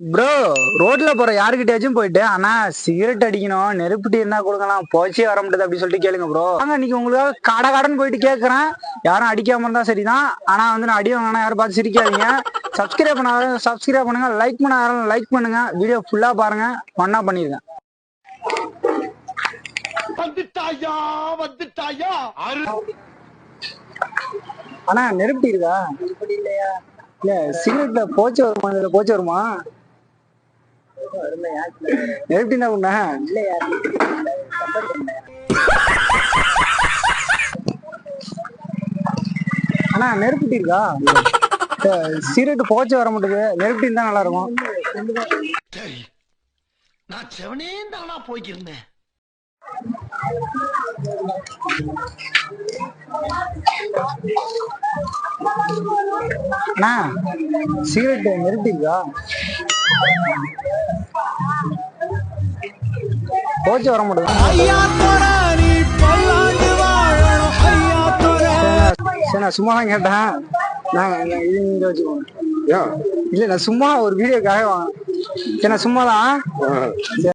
Bro ரோட்ல போற யாருக்கிட்டயாச்சும் போயிட்டு ஆனா சிகரெட் அடிக்கணும் நெருப்பு டீ இருந்தா கொடுக்கலாம் போச்சே வர முடியாது அப்படி சொல்லிட்டு கேளுங்க ப்ரோ நாங்க இன்னைக்கு உங்களுக்காக கடை கடன் போயிட்டு கேட்கறேன் யாரும் அடிக்காம இருந்தா சரிதான். ஆனா வந்து நான் அடி வாங்கினா யாரும் பார்த்து சிரிக்காதீங்க. சப்ஸ்கிரைப் பண்ணாத சப்ஸ்கிரைப் பண்ணுங்க. லைக் பண்ண யாரும் லைக் பண்ணுங்க. வீடியோ ஃபுல்லா பாருங்க. ஒன்னா பண்ணிருக்கேன் வந்துட்டாயா வந்துட்டாயா? ஆனா நெருப்பு இருக்கா? இல்லையா? இல்ல சிகரெட்ல போச்சு வருமா? இதுல போச்சு வருமா? தான் உண்ணா அண்ணா நெருப்பு டீ இருக்கா சிகரெட் போச்சு வர மாட்டேங்குது. நெருப்பு டீ தான் நல்லா இருக்கும் சரி நான் செவனே தானா போய்க்கிருந்தேன். அண்ணா சிகரெட் நெருப்பு டீ இருக்கா? போச்சு வர மாட்டேங்குது சரி நான் சும்மா தான் கேட்டேன். நான் நான் இது இங்க வச்சுக்கோங்க இல்ல நான் சும்மா ஒரு வீடியோக்காக வாங்க சரி நான் சும்மா தான்